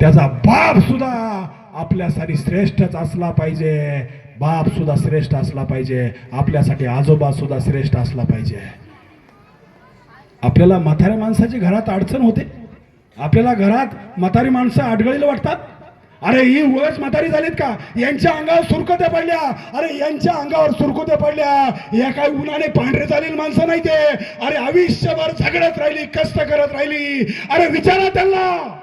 त्याचा बाप सुद्धा आपल्यासाठी श्रेष्ठच असला पाहिजे. बाप सुद्धा श्रेष्ठ असला पाहिजे. आपल्यासाठी आजोबा सुद्धा श्रेष्ठ असला पाहिजे. आपल्याला म्हाताऱ्या माणसाची घरात अडचण होते. आपल्याला घरात म्हातारी माणसं आडगळीला वाटतात. अरे ही वयच म्हातारी झालीत का? यांच्या अंगावर सुरकुत्या पडल्या. अरे यांच्या अंगावर सुरकुत्या पडल्या. या काय उन्हाने पांढरे झालेली माणसं नाही ते. अरे आयुष्यभर झगडत राहिली कष्ट करत राहिली. अरे विचारा त्यांना.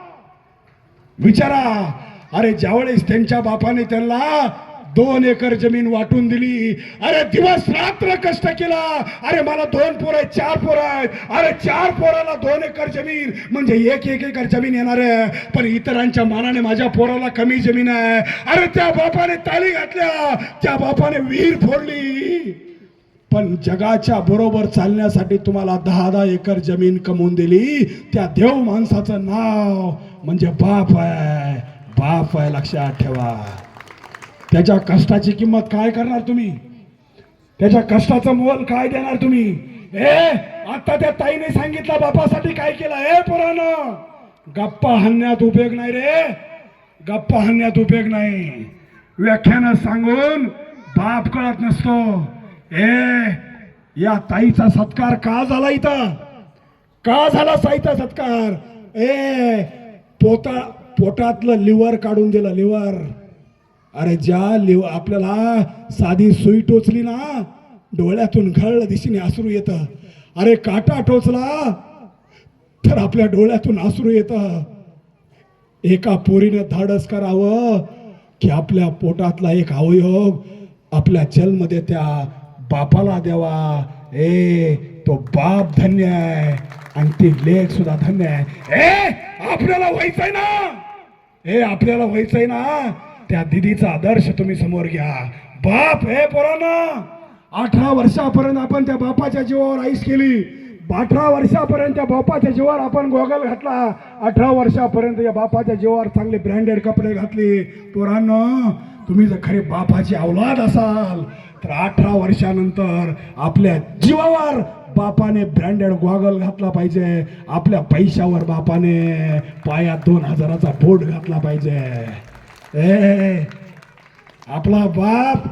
विचारा. अरे ज्यावेळेस त्यांच्या बापाने त्यांना दोन एकर जमीन वाटून दिली अरे दिवस रात्र कष्ट केला. अरे मला दोन पोर आहेत चार पोर आहेत. अरे चार पोराला दोन एकर जमीन. म्हणजे एक एक एकर जमीन येणार आहे. पण इतरांच्या मानाने माझ्या पोराला कमी जमीन आहे. अरे त्या बापाने ताली घातल्या. त्या बापाने विहीर फोडली. पण जगाच्या बरोबर चालण्यासाठी तुम्हाला दहा दहा एकर जमीन कमवून दिली. त्या देव माणसाचं नाव म्हणजे बाप आहे. बाप आहे लक्षात ठेवा. त्याच्या कष्टाची किंमत काय करणार तुम्ही? त्याच्या कष्टाचं मोल काय देणार तुम्ही? ए आता त्या ताईने सांगितलं बापासाठी काय केलं? ए पोरानं गप्पा हाणण्यात उपयोग नाही रे. गप्पा हाणण्यात उपयोग नाही. व्याख्यानं सांगून बाप कळत नसतो. ए या ताईचा सत्कार का झाला इथं? का झाला साईचा सत्कार? ए पोता पोटातलं लिव्हर काढून दिलं लिव्हर. अरे ज्या लिव आपल्याला साधी सुई टोचली ना डोळ्यातून घळ दिशेने आसरू येतं. अरे काटा टोचला तर आपल्या डोळ्यातून आसरू येतं. एका पोरीनं धाडस करावं की आपल्या पोटातला एक अवयव आपल्या जन्म त्या बापाला द्यावा ए तो बाप धन्य आहे. आणि ती लेख सुद्धा धन्य आहे. ए आपल्याला व्हायचंय ना. हे आपल्याला व्हायचंय ना. त्या दिदीचा आदर्श तुम्ही समोर घ्या. बाप हे पोरांना अठरा वर्षापर्यंत आपण त्या बापाच्या जीवावर आईस केली. अठरा वर्षापर्यंत त्या बापाच्या जीवावर आपण गोगल घातला. अठरा वर्षापर्यंत या बापाच्या जीवावर चांगले ब्रँडेड कपडे घातले. पोरांना तुम्ही जर खरे बापाची अवलाद असाल तर अठरा वर्षानंतर आपल्या जीवावर बापाने ब्रँडेड गॉगल घातला पाहिजे. आपल्या पैशावर बापाने पायात दोन हजाराचा बोट घातला पाहिजे. ए आपला बाप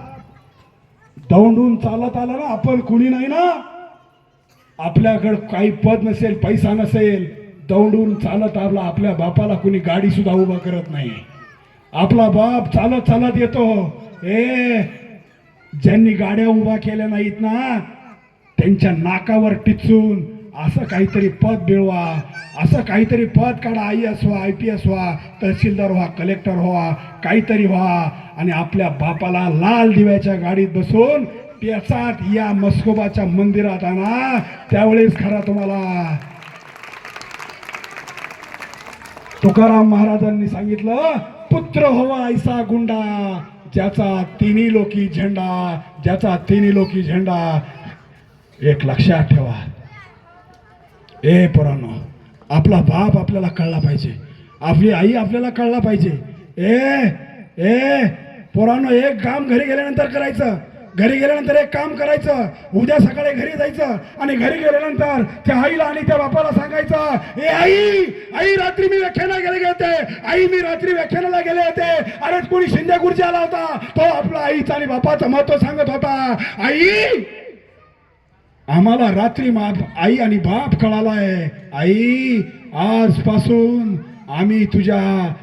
दौंडून चालत आला ना आपण कुणी नाही ना? आपल्याकडं काही पद नसेल पैसा नसेल दौंडून चालत आला आपल्या बापाला कुणी गाडी सुद्धा उभा करत नाही. आपला बाप चालत चालत येतो. ए ज्यांनी गाड्या उभा केल्या नाहीत ना त्यांच्या नाकावर टिचून असं काहीतरी पद मिळवा असं काहीतरी पद काढा आई एस व्हा आय पी एस व्हा तहसीलदार व्हा कलेक्टर व्हा काहीतरी व्हा. आणि आपल्या बापाला लाल दिव्याच्या गाडीत बसून त्याचात या मस्कोबाच्या मंदिरात आणा. त्यावेळेस खरा तुम्हाला. तुकाराम महाराजांनी सांगितलं पुत्र हवा ऐसा गुंडा. ज्याचा तिन्ही लोकी झेंडा ज्याचा तिन्ही लोकी झेंडा एक लक्षात ठेवा. ए पोरांनो आपला बाप आपल्याला कळला पाहिजे. आपली आई आपल्याला कळला पाहिजे. ए ए पोरांनो एक काम घरी गेल्यानंतर करायचं. घरी गेल्यानंतर एक काम करायचं. उद्या सकाळी घरी जायचं आणि घरी गेल्यानंतर त्या आईला आणि त्या बापाला सांगायचं ए आई आई रात्री मी व्याख्याना गेले होते. आई मी रात्री व्याख्यानाला गेले होते. अरे कोणी शिंदे गुरुजी आला होता. तो आपला आईचा आणि बापाचं महत्त्व सांगत होता. आई आम्हाला रात्री माप आई आणि बाप कळालाय. आई आजपासून आम्ही तुझ्या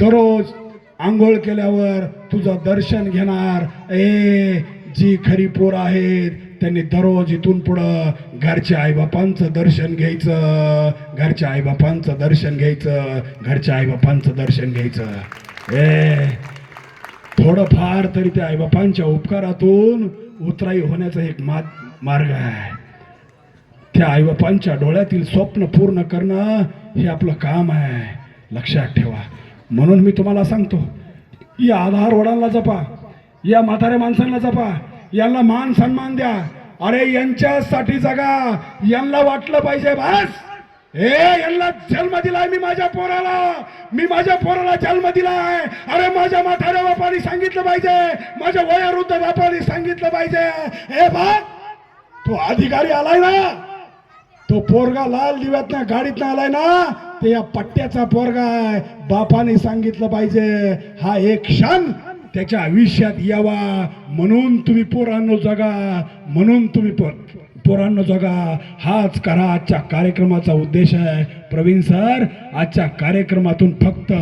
दररोज आंघोळ केल्यावर तुझं दर्शन घेणार. ए जी खरी पोर आहेत त्यांनी दररोज इथून पुढं घरच्या आईबापांचं दर्शन घ्यायचं घरच्या आईबापांचं दर्शन घ्यायचं घरच्या आईबापांचं दर्शन घ्यायचं. ए थोडंफार तरी त्या आईबापांच्या उपकारातून उतराई होण्याचा एक मा मार्ग आहे. त्या आईबापांच्या डोळ्यातील स्वप्न पूर्ण करणं हे आपलं काम आहे. लक्षात ठेवा. म्हणून मी तुम्हाला सांगतो या आधार वडांना जपा. या म्हाताऱ्या माणसांना जपा. यांना मान सन्मान द्या. अरे यांच्यासाठी जगा. यांना वाटलं पाहिजे बस. हे यांना जन्म दिलाय मी माझ्या पोराला. मी माझ्या पोराला जन्म दिलाय. अरे माझ्या म्हाताऱ्या बापाने सांगितलं पाहिजे. माझ्या वयोवृद्ध बापाने सांगितलं पाहिजे. हे बा तो अधिकारी आलाय ना. तो पोरगा लाल दिव्यात गाडीतनं गाडीत आलाय ना. ते या पट्ट्याचा पोरगा आहे. बापाने सांगितलं पाहिजे. हा एक क्षण त्याच्या आयुष्यात यावा म्हणून तुम्ही पोरांनो जगा म्हणून तुम्ही पोर पोरांनो जगा. हाच करा आजच्या कार्यक्रमाचा उद्देश आहे. प्रवीण सर आजच्या कार्यक्रमातून फक्त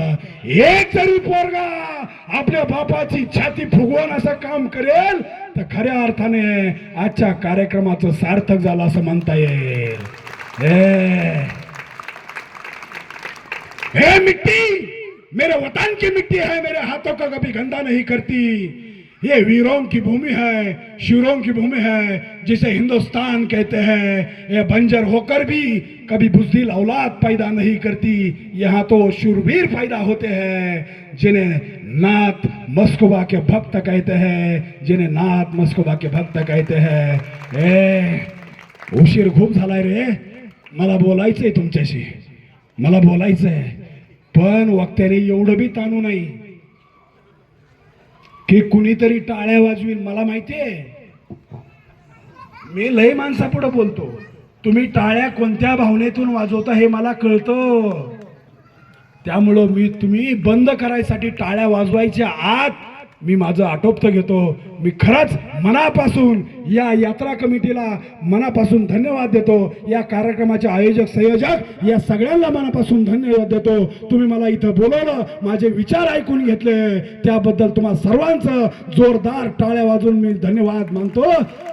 एक जरी पोरगा आपल्या बापाची छाती फुगवून असं काम करेल तर खऱ्या अर्थाने आजच्या कार्यक्रमाचं सार्थक झालं असं म्हणता येईल. हे. हे मिट्टी! मेरे वतन की मिट्टी है, मेरे हाथों का कभी गंदा नहीं करती। ये वीरों की भूमि है, शूरों की भूमि है, जिसे हिंदुस्तान कहते हैं। ये बंजर होकर भी कभी बुजदिल औलाद पैदा नहीं करती। यहाँ तो शूरवीर पैदा होते हैं, जिन्हें नाथ मस्कोबा के भक्त कहते हैं, जिन्हें नाथ मस्कोबा के भक्त कहते हैं। ए, उशीर खूप झालाय रे। मला बोलायचंय तुमच्याशी। मला बोलायचंय। पण वक्त्याने एवढं बी ताणू नाही. की कुणीतरी टाळ्या वाजवीन मला माहितीये? मी लय माणसापुढं बोलतो. तुम्ही टाळ्या कोणत्या भावनेतून वाजवता हे मला कळतं. त्यामुळं मी तुम्ही बंद करायसाठी टाळ्या वाजवायच्या आत मी माझं आटोपतं घेतो. मी खरंच मनापासून या यात्रा कमिटीला मनापासून धन्यवाद देतो. या कार्यक्रमाचे आयोजक संयोजक या सगळ्यांना मनापासून धन्यवाद देतो. तुम्ही मला इथं बोलवलं माझे विचार ऐकून घेतले. त्याबद्दल तुम्हा सर्वांचं जोरदार टाळ्या वाजून मी धन्यवाद मानतो.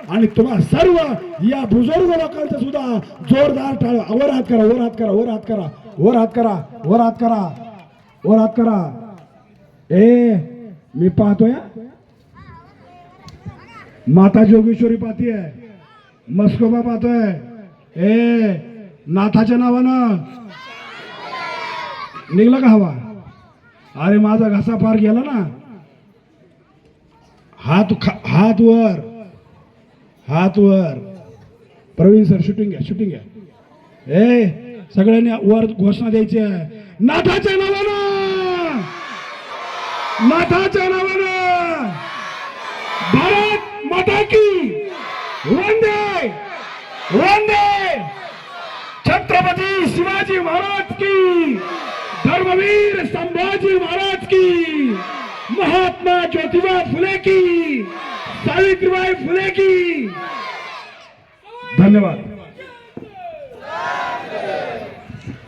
आणि तुम्हा सर्व या बुजुर्ग लोकांचं सुद्धा जोरदार टाळ्या. वर हात करा वर हात करा वर हात करा वर हात करा वर हात करा वर हात करा. ए मी पाहतोय. माता जोगेश्वरी पाहतीये. मस्कोबा पाहतोय. ए नाथाच्या नावानं. निघलं का हवा? अरे माझा घसा पार गेला ना. हात खा- हात वर. हात वर. प्रवीण सर शूटिंग घ्या शूटिंग घ्या. ए सगळ्यांनी वर घोषणा द्यायची आहे. नाथाच्या नावानं नाथाच्या नावानं भारत माता की! वंदे! वंदे! छत्रपती शिवाजी महाराज की! धर्मवीर संभाजी महाराज की! महात्मा ज्योतिबा फुले की! सावित्रीबाई फुले की! धन्यवाद।